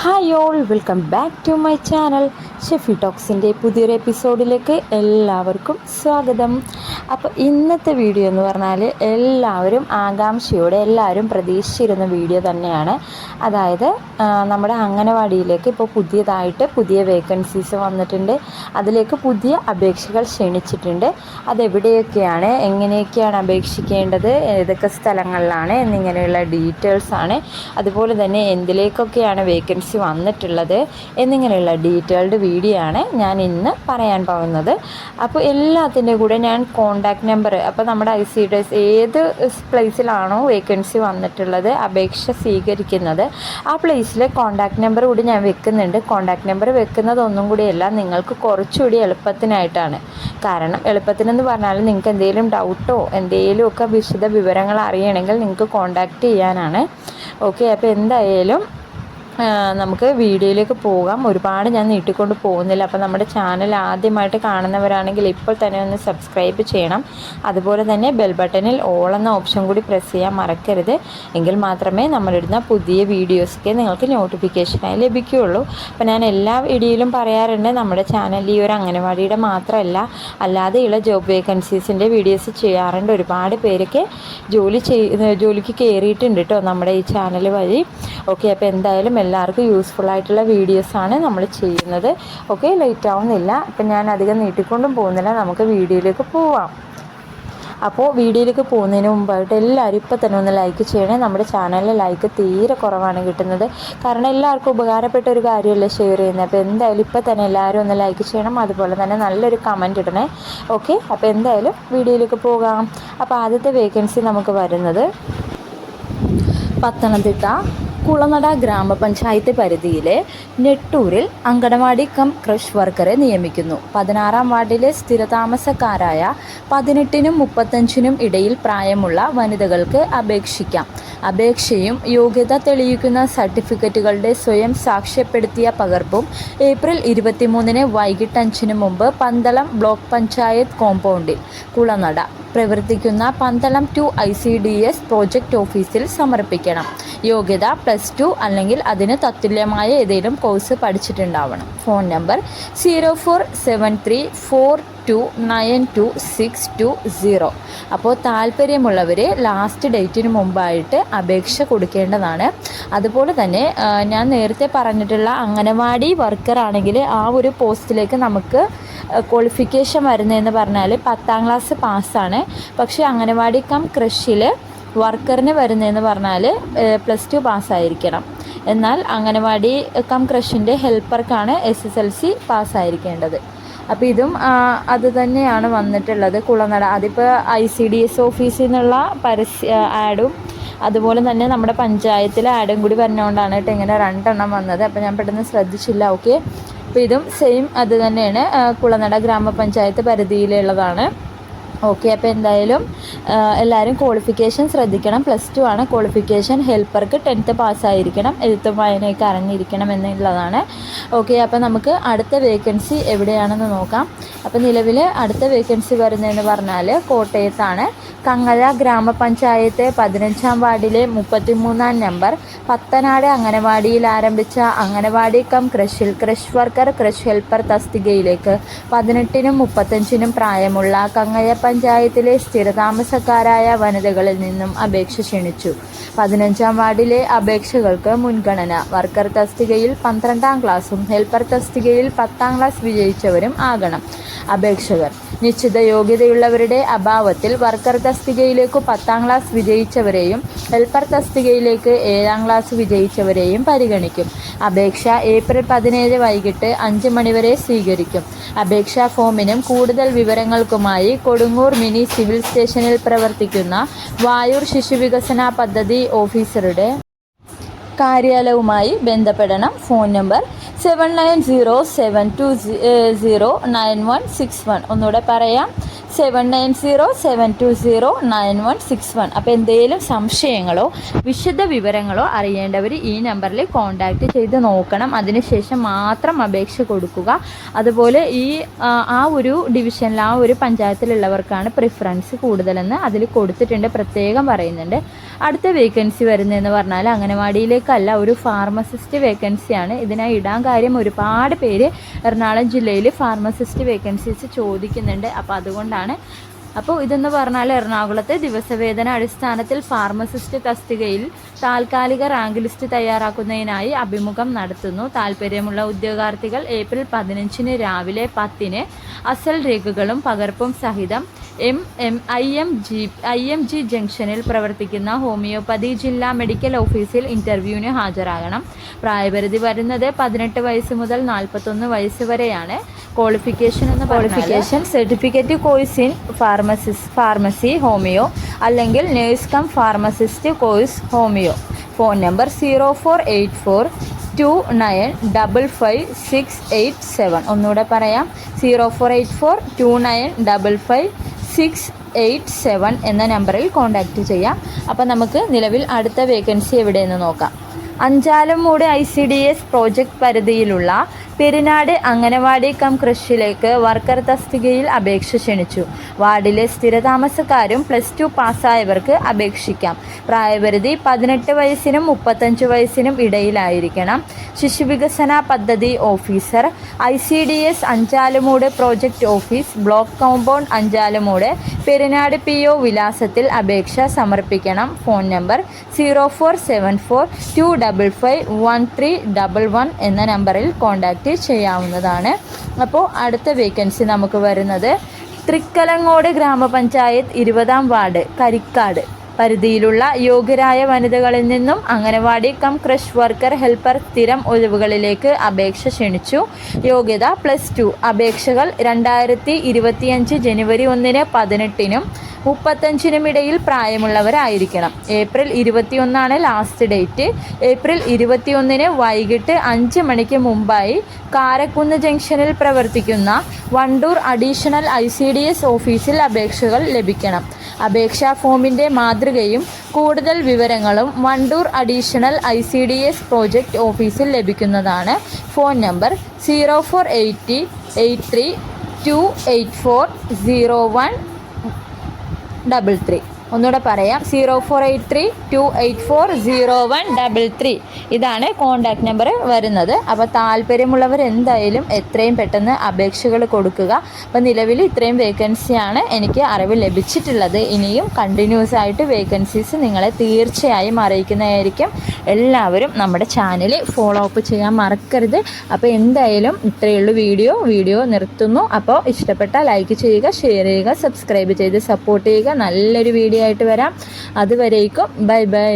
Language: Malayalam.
Hi all welcome back to my channel Shefi ടോക്സിന്റെ പുതിയൊരു എപ്പിസോഡിലേക്ക് എല്ലാവർക്കും സ്വാഗതം. അപ്പോൾ ഇന്നത്തെ വീഡിയോ എന്ന് പറഞ്ഞാൽ എല്ലാവരും ആകാംക്ഷയോടെ എല്ലാവരും പ്രതീക്ഷിച്ചിരുന്ന വീഡിയോ തന്നെയാണ്. അതായത് നമ്മുടെ അംഗനവാടിയിലേക്ക് ഇപ്പോൾ പുതിയതായിട്ട് പുതിയ വേക്കൻസീസ് വന്നിട്ടുണ്ട്. അതിലേക്ക് പുതിയ അപേക്ഷകൾ ക്ഷണിച്ചിട്ടുണ്ട്. അതെവിടെയൊക്കെയാണ് എങ്ങനെയൊക്കെയാണ് അപേക്ഷിക്കേണ്ടത് ഏതൊക്കെ സ്ഥലങ്ങളിലാണ് എന്നിങ്ങനെയുള്ള ഡീറ്റെയിൽസാണ് അതുപോലെ തന്നെ എന്തിലേക്കൊക്കെയാണ് വേക്കൻസി വന്നിട്ടുള്ളത് എന്നിങ്ങനെയുള്ള ഡീറ്റെയിൽഡ് വീഡിയോ ആണ് ഞാൻ ഇന്ന് പറയാൻ പോകുന്നത്. അപ്പോൾ എല്ലാത്തിന്റെ കൂടെ ഞാൻ കോണ്ടാക്ട് നമ്പർ അപ്പോൾ നമ്മുടെ ഐ സി ഡി എസ് ഏത് പ്ലേസിലാണോ വേക്കൻസി വന്നിട്ടുള്ളത് അപേക്ഷ സ്വീകരിക്കുന്നത്. ആ പ്ലേസിലെ കോണ്ടാക്ട് നമ്പർ കൂടി ഞാൻ വെക്കുന്നുണ്ട്. കോണ്ടാക്ട് നമ്പർ വെക്കുന്നതൊന്നും കൂടിയല്ല നിങ്ങൾക്ക് കുറച്ചുകൂടി എളുപ്പത്തിനായിട്ടാണ്. കാരണം എളുപ്പത്തിനെന്ന് പറഞ്ഞാൽ നിങ്ങൾക്ക് എന്തെങ്കിലും ഡൗട്ടോ എന്തെങ്കിലുമൊക്കെ വിശദ വിവരങ്ങൾ അറിയണമെങ്കിൽ നിങ്ങൾക്ക് കോണ്ടാക്ട് ചെയ്യാനാണ്. ഓക്കെ അപ്പോൾ എന്തായാലും നമുക്ക് വീഡിയോയിലേക്ക് പോകാം. ഒരുപാട് ഞാൻ നീട്ടിക്കൊണ്ട് പോകുന്നില്ല. അപ്പോൾ നമ്മുടെ ചാനൽ ആദ്യമായിട്ട് കാണുന്നവരാണെങ്കിൽ ഇപ്പോൾ തന്നെ ഒന്ന് സബ്സ്ക്രൈബ് ചെയ്യണം. അതുപോലെ തന്നെ ബെൽ ബട്ടണിൽ ഓൾ എന്ന ഓപ്ഷൻ കൂടി പ്രസ് ചെയ്യാൻ മറക്കരുത്. എങ്കിൽ മാത്രമേ നമ്മളിടുന്ന പുതിയ വീഡിയോസൊക്കെ നിങ്ങൾക്ക് നോട്ടിഫിക്കേഷനായി ലഭിക്കുകയുള്ളൂ. അപ്പോൾ ഞാൻ എല്ലാ വീഡിയോയിലും പറയാറുണ്ട് നമ്മുടെ ചാനലിൽ ഈ ഒരു അംഗനവാടിയുടെ മാത്രമല്ല അല്ലാതെയുള്ള ജോബ് വേക്കൻസീസിന്റെ വീഡിയോസ് ചെയ്യാറുണ്ട്. ഒരുപാട് പേരൊക്കെ ജോലി ചെയ് ജോലിക്ക് കയറിയിട്ടുണ്ട് കേട്ടോ നമ്മുടെ ഈ ചാനൽ വഴി. ഓക്കെ അപ്പോൾ എന്തായാലും എല്ലാവർക്കും യൂസ്ഫുൾ ആയിട്ടുള്ള വീഡിയോസാണ് നമ്മൾ ചെയ്യുന്നത്. ഓക്കെ ലേറ്റ് ആവുന്നില്ല. അപ്പം ഞാൻ അധികം നീട്ടിക്കൊണ്ടും പോകുന്നില്ല. നമുക്ക് വീഡിയോയിലേക്ക് പോവാം. അപ്പോൾ വീഡിയോയിലേക്ക് പോകുന്നതിന് മുമ്പായിട്ട് എല്ലാവരും ഇപ്പോൾ തന്നെ ഒന്ന് ലൈക്ക് ചെയ്യണേ. നമ്മുടെ ചാനലിൽ ലൈക്ക് തീരെ കുറവാണ് കിട്ടുന്നത്. കാരണം എല്ലാവർക്കും ഉപകാരപ്പെട്ട ഒരു കാര്യമല്ലേ ഷെയർ ചെയ്യുന്നത്. അപ്പോൾ എന്തായാലും ഇപ്പോൾ തന്നെ എല്ലാവരും ഒന്ന് ലൈക്ക് ചെയ്യണം. അതുപോലെ തന്നെ നല്ലൊരു കമന്റ് ഇടണേ. ഓക്കെ അപ്പോൾ എന്തായാലും വീഡിയോയിലേക്ക് പോകാം. അപ്പോൾ ആദ്യത്തെ വേക്കൻസി നമുക്ക് വരുന്നത് പത്തനംതിട്ട. കുളനട ഗ്രാമപഞ്ചായത്ത് പരിധിയിലെ നെട്ടൂരിൽ അങ്കണവാടി കം ക്രഷ് വർക്കറെ നിയമിക്കുന്നു. പതിനാറാം വാർഡിലെ സ്ഥിരതാമസക്കാരായ പതിനെട്ടിനും മുപ്പത്തഞ്ചിനും ഇടയിൽ പ്രായമുള്ള വനിതകൾക്ക് അപേക്ഷിക്കാം. അപേക്ഷയും യോഗ്യത തെളിയിക്കുന്ന സർട്ടിഫിക്കറ്റുകളുടെ സ്വയം സാക്ഷ്യപ്പെടുത്തിയ പകർപ്പും ഏപ്രിൽ ഇരുപത്തിമൂന്നിന് വൈകിട്ട് അഞ്ചിന് മുമ്പ് പന്തളം ബ്ലോക്ക് പഞ്ചായത്ത് കോമ്പൗണ്ടിൽ കുളനട പ്രവർത്തിക്കുന്ന Pandalam two I C D S project ഓഫീസിൽ സമർപ്പിക്കണം. യോഗ്യത പ്ലസ് ടു അല്ലെങ്കിൽ അതിന് തത്തുല്യമായ ഏതെങ്കിലും course പഠിച്ചിട്ടുണ്ടാവണം. Phone number zero four seven three four two nine two six two zero അപ്പോൾ താല്പര്യമുള്ളവർ ലാസ്റ്റ് ഡേറ്റിന് മുമ്പായിട്ട് അപേക്ഷ കൊടുക്കേണ്ടതാണ്. അതുപോലെ തന്നെ ഞാൻ നേരത്തെ പറഞ്ഞിട്ടുള്ള അംഗനവാടി വർക്കർ ആണെങ്കിൽ ആ ഒരു പോസ്റ്റിലേക്ക് നമുക്ക് ക്വാളിഫിക്കേഷൻ വരുന്നതെന്ന് പറഞ്ഞാൽ പത്താം ക്ലാസ് പാസ്സാണ് പക്ഷേ അംഗനവാടി കം കൃഷിയിൽ വർക്കറിന് വരുന്നതെന്ന് പറഞ്ഞാൽ പ്ലസ് ടു പാസ്സായിരിക്കണം. എന്നാൽ അംഗനവാടി കം ക്രഷിന്റെ ഹെൽപ്പർക്കാണ് എസ് എസ് എൽ സി പാസ്സായിരിക്കേണ്ടത്. അപ്പോൾ ഇതും അത് തന്നെയാണ് വന്നിട്ടുള്ളത് കുളനട. അതിപ്പോൾ ഐ സി ഡി എസ് ഓഫീസിൽ നിന്നുള്ള പരസ്യ ആഡും അതുപോലെ തന്നെ നമ്മുടെ പഞ്ചായത്തിലെ ആഡും കൂടി വരുന്നതുകൊണ്ടാണ് കേട്ടോ ഇങ്ങനെ രണ്ടെണ്ണം വന്നത്. അപ്പോൾ ഞാൻ പെട്ടെന്ന് ശ്രദ്ധിച്ചില്ല ഓക്കെ? അപ്പോൾ ഇതും സെയിം അത് തന്നെയാണ് കുളനട ഗ്രാമപഞ്ചായത്ത് പരിധിയിലുള്ളതാണ്. ഓക്കെ അപ്പോൾ എന്തായാലും എല്ലാവരും ക്വാളിഫിക്കേഷൻ ശ്രദ്ധിക്കണം. പ്ലസ് ടു ആണ് ക്വാളിഫിക്കേഷൻ ഹെൽപ്പർക്ക് ടെൻത്ത് പാസ്സായിരിക്കണം എഴുത്തും വായനയൊക്കെ അറിഞ്ഞിരിക്കണം എന്നുള്ളതാണ്. ഓക്കെ അപ്പോൾ നമുക്ക് അടുത്ത വേക്കൻസി എവിടെയാണെന്ന് നോക്കാം. അപ്പോൾ നിലവിൽ അടുത്ത വേക്കൻസി വരുന്നതെന്ന് പറഞ്ഞാൽ കോട്ടയത്താണ്. കങ്ങഴ ഗ്രാമപഞ്ചായത്ത് പതിനഞ്ചാം വാർഡിലെ മുപ്പത്തിമൂന്നാം നമ്പർ. പത്തനാട് അംഗനവാടിയിൽ ആരംഭിച്ച അംഗനവാടി കം ക്രഷിൽ ക്രഷ് വർക്കർ ക്രഷ് ഹെൽപ്പർ തസ്തികയിലേക്ക് പതിനെട്ടിനും മുപ്പത്തഞ്ചിനും പ്രായമുള്ള കങ്ങയ പഞ്ചായത്തിലെ സ്ഥിരതാമസക്കാരായ വനിതകളിൽ നിന്നും അപേക്ഷ ക്ഷണിച്ചു. പതിനഞ്ചാം വാർഡിലെ അപേക്ഷകൾക്ക് മുൻഗണന. വർക്കർ തസ്തികയിൽ പന്ത്രണ്ടാം ക്ലാസ്സും ഹെൽപ്പർ തസ്തികയിൽ പത്താം ക്ലാസ് വിജയിച്ചവരും ആകണം. അപേക്ഷകർ. നിശ്ചിത യോഗ്യതയുള്ളവരുടെ അഭാവത്തിൽ വർക്കർ തസ്തികയിലേക്ക് പത്താം ക്ലാസ് വിജയിച്ചവരെയും ഹെൽപ്പർ തസ്തികയിലേക്ക് ഏഴാം ക്ലാസ് വിജയിച്ചവരെയും പരിഗണിക്കും. അപേക്ഷ ഏപ്രിൽ പതിനേഴ് വൈകിട്ട് അഞ്ച് മണിവരെ സ്വീകരിക്കും. അപേക്ഷാ ഫോമിനും കൂടുതൽ വിവരങ്ങൾക്കുമായി കൊടുങ്ങൂർ മിനി സിവിൽ സ്റ്റേഷനിൽ പ്രവർത്തിക്കുന്ന വായൂർ ശിശുവികസന പദ്ധതി ഓഫീസറുടെ കാര്യാലയവുമായി ബന്ധപ്പെടണം. Phone number seven nine zero seven two zero nine one six one ഒന്നുകൂടെ പറയാം. Seven nine zero seven two zero nine one six one അപ്പോൾ എന്തെങ്കിലും സംശയങ്ങളോ വിശദ വിവരങ്ങളോ അറിയേണ്ടവർ ഈ നമ്പറിൽ കോൺടാക്റ്റ് ചെയ്ത് നോക്കണം. അതിനുശേഷം മാത്രം അപേക്ഷ കൊടുക്കുക. അതുപോലെ ഈ ആ, ഒരു ഡിവിഷനിൽ ആ ഒരു പഞ്ചായത്തിലുള്ളവർക്കാണ് പ്രിഫറൻസ് കൂടുതലെന്ന് അതിൽ കൊടുത്തിട്ടുണ്ട് പ്രത്യേകം പറയുന്നുണ്ട്. അടുത്ത വേക്കൻസി വരുന്നതെന്ന് പറഞ്ഞാൽ അംഗനവാടിയിലെ ക്ലർക്കല്ല ഒരു ഫാർമസിസ്റ്റ് വേക്കൻസിയാണ് ഇതിനായി ഇടാൻ കാര്യം ഒരുപാട് പേര് എറണാകുളം ജില്ലയിൽ ഫാർമസിസ്റ്റ് വേക്കൻസീസ് ചോദിക്കുന്നുണ്ട്. അപ്പോൾ അതുകൊണ്ടാണ്. അപ്പോൾ ഇതെന്ന് പറഞ്ഞാൽ എറണാകുളത്തെ ദിവസവേതന അടിസ്ഥാനത്തിൽ ഫാർമസിസ്റ്റ് തസ്തികയിൽ താൽക്കാലിക റാങ്ക് ലിസ്റ്റ് തയ്യാറാക്കുന്നതിനായി അഭിമുഖം നടത്തുന്നു. താല്പര്യമുള്ള ഉദ്യോഗാർത്ഥികൾ ഏപ്രിൽ പതിനഞ്ചിന് രാവിലെ പത്തിന് അസൽ രേഖകളും പകർപ്പും സഹിതം M M I M G I M G ജംഗ്ഷനിൽ പ്രവർത്തിക്കുന്ന ഹോമിയോപ്പതി ജില്ലാ മെഡിക്കൽ ഓഫീസിൽ ഇന്റർവ്യൂവിന് ഹാജരാകണം. പ്രായപരിധി വരുന്നത് പതിനെട്ട് വയസ്സ് മുതൽ നാൽപ്പത്തൊന്ന് വയസ്സ് വരെയാണ്. ക്വാളിഫിക്കേഷൻ എന്ന qualification certificate course in pharmacist pharmacy homoeo അല്ലെങ്കിൽ nurse cum pharmacist course homoeo phone number zero four eight four two nine double five six eight seven ഒന്നുകൂടെ പറയാം. Zero four eight four two nine double five six eight seven എന്ന നമ്പറിൽ കോൺടാക്റ്റ് ചെയ്യാം. അപ്പോൾ നമുക്ക് നിലവിൽ അടുത്ത വേക്കൻസി എവിടെയെന്ന് നോക്കാം. Anchalummoodu I C D S project പരിധിയിലുള്ള പെരിനാട് അംഗനവാടി കം കൃഷിയിലേക്ക് വർക്കർ തസ്തികയിൽ അപേക്ഷ ക്ഷണിച്ചു. വാർഡിലെ സ്ഥിരതാമസക്കാരും പ്ലസ് ടു പാസ്സായവർക്ക് അപേക്ഷിക്കാം. പ്രായപരിധി പതിനെട്ട് വയസ്സിനും മുപ്പത്തഞ്ച് വയസ്സിനും ഇടയിലായിരിക്കണം. ശിശുവികസന പദ്ധതി officer I C D S Anchalumoodu project office block compound Anchalumoodu Perinad P O വിലാസത്തിൽ അപേക്ഷ സമർപ്പിക്കണം. Phone number zero four seven four two double five one three double one എന്ന നമ്പറിൽ കോൺടാക്റ്റ് ചെയ്യാവുന്നതാണ്. അപ്പോൾ അടുത്ത വേക്കൻസി നമുക്ക് വരുന്നത് തൃക്കലങ്ങോട് ഗ്രാമപഞ്ചായത്ത് ഇരുപതാം വാർഡ് കരിക്കാട്. പരിധിയിലുള്ള യോഗ്യരായ വനിതകളിൽ നിന്നും anganwadi cum creche worker helper സ്ഥിരം ഒഴിവുകളിലേക്ക് അപേക്ഷ ക്ഷണിച്ചു. യോഗ്യത പ്ലസ് ടു. അപേക്ഷകൾ രണ്ടായിരത്തി ഇരുപത്തിയഞ്ച് ജനുവരി ഒന്നിന് പതിനെട്ടിനും മുപ്പത്തഞ്ചിനും ഇടയിൽ പ്രായമുള്ളവരായിരിക്കണം. ഏപ്രിൽ ഇരുപത്തിയൊന്നാണ് ലാസ്റ്റ് ഡേറ്റ് ഏപ്രിൽ ഇരുപത്തിയൊന്നിന് വൈകിട്ട് അഞ്ച് മണിക്ക് മുമ്പായി കാരക്കുന്ന് ജംഗ്ഷനിൽ പ്രവർത്തിക്കുന്ന Wandoor additional I C D S ഓഫീസിൽ അപേക്ഷകൾ ലഭിക്കണം. അപേക്ഷാ ഫോമിന്റെ മാതൃകയും കൂടുതൽ വിവരങ്ങളും Wandoor additional I C D S project ഓഫീസിൽ ലഭിക്കുന്നതാണ്. Phone number zero four eighty eight three two eight four zero one double three ഒന്നുകൂടെ പറയാം. Zero four eight three two eight four zero one double three ഇതാണ് കോണ്ടാക്ട് നമ്പർ വരുന്നത്. അപ്പോൾ താല്പര്യമുള്ളവർ എന്തായാലും എത്രയും പെട്ടെന്ന് അപേക്ഷകൾ കൊടുക്കുക. അപ്പോൾ നിലവിൽ ഇത്രയും വേക്കൻസിയാണ് എനിക്ക് അറിവ് ലഭിച്ചിട്ടുള്ളത്. ഇനിയും കണ്ടിന്യൂസ് ആയിട്ട് വേക്കൻസീസ് നിങ്ങളെ തീർച്ചയായും അറിയിക്കുന്നതായിരിക്കും. എല്ലാവരും നമ്മുടെ ചാനൽ ഫോളോ അപ്പ് ചെയ്യാൻ മറക്കരുത്. അപ്പോൾ എന്തായാലും ഇത്രയുള്ള വീഡിയോ. വീഡിയോ നിർത്തുന്നു. അപ്പോൾ ഇഷ്ടപ്പെട്ട ലൈക്ക് ചെയ്യുക ഷെയർ ചെയ്യുക സബ്സ്ക്രൈബ് ചെയ്ത് സപ്പോർട്ട് ചെയ്യുക. നല്ലൊരു വീഡിയോ വരാം. അതുവരേക്കും. Bye bye.